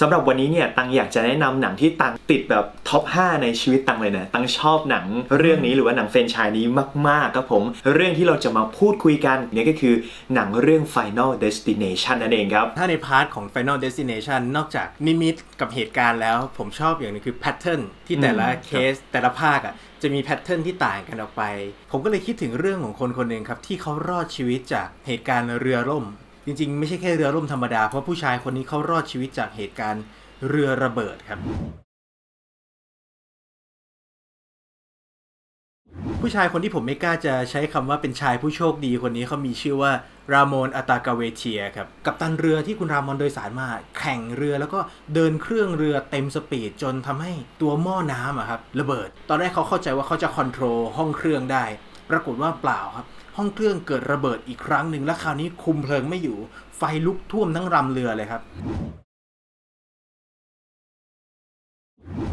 สำหรับวันนี้เนี่ยตังอยากจะแนะนำหนังที่ตังติดแบบท็อป 5 ในชีวิตตังเลยนะตังชอบหนังเรื่องนี้หรือว่าหนังเฟรนไชายนี้มากๆครับผม เรื่องที่เราจะมาพูดคุยกันเนี่ยก็คือหนังเรื่อง Final Destination นั่นเองครับ ถ้าในพาร์ทของ Final Destination นอกจากนิมิตกับเหตุการณ์แล้ว ผมชอบอย่างหนึงคือแพทเทิร์นที่แต่ละอืมเคสแต่ละภาคอะจะมีแพทเทิร์นที่ต่างกันออกไป ผมก็เลยคิดถึงเรื่องของคนคนหนึ่งครับที่เขารอดชีวิตจากเหตุการณ์เรือล่ม จริงๆ ไม่ใช่แค่เรือล่มธรรมดา เพราะผู้ชายคนนี้เขารอดชีวิตจากเหตุการณ์เรือระเบิดครับ ผู้ชายคนที่ผมไม่กล้าจะใช้คำว่าเป็นชายผู้โชคดีคนนี้เขามีชื่อว่ารามอนอัตากาเวเทียครับ กับตันเรือที่คุณรามอนโดยสารมาแข่งเรือแล้วก็เดินเครื่องเรือเต็มสปีดจนทำให้ตัวหม้อน้ำอะครับระเบิด ตอนแรกเขาเข้าใจว่าเขาจะคอนโทรลห้องเครื่องได้ ปรากฏว่าเปล่าครับ ห้องเครื่องเกิดระเบิดอีกครั้งหนึ่งและคราวนี้คุมเพลิงไม่อยู่ ไฟลุกท่วมทั้งรำเรือเลยครับ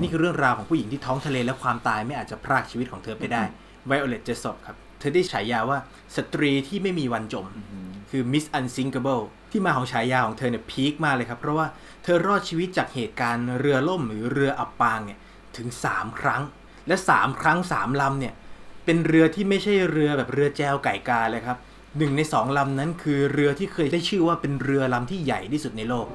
นี่คือเรื่องราวของผู้หญิงที่ท้องทะเลและความตายไม่อาจจะพรากชีวิตของเธอไปได้ Violet Jessop ครับ เธอได้ฉายาว่าสตรีที่ไม่มีวันจม คือ Miss Unsinkable ที่มาของฉายาของเธอเนี่ยพีคมากเลยครับ เพราะว่าเธอรอดชีวิตจากเหตุการณ์เรือล่มหรือเรืออับปางเนี่ยถึง 3 ครั้ง และ 3 ครั้ง 3ลำเนี่ย เป็นเรือที่ไม่ใช่เรือแบบเรือแจวไก่กาเลยครับหนึ่งในสองลำนั้นคือเรือที่เคยได้ชื่อว่าเป็นเรือลำที่ใหญ่ที่สุดในโลก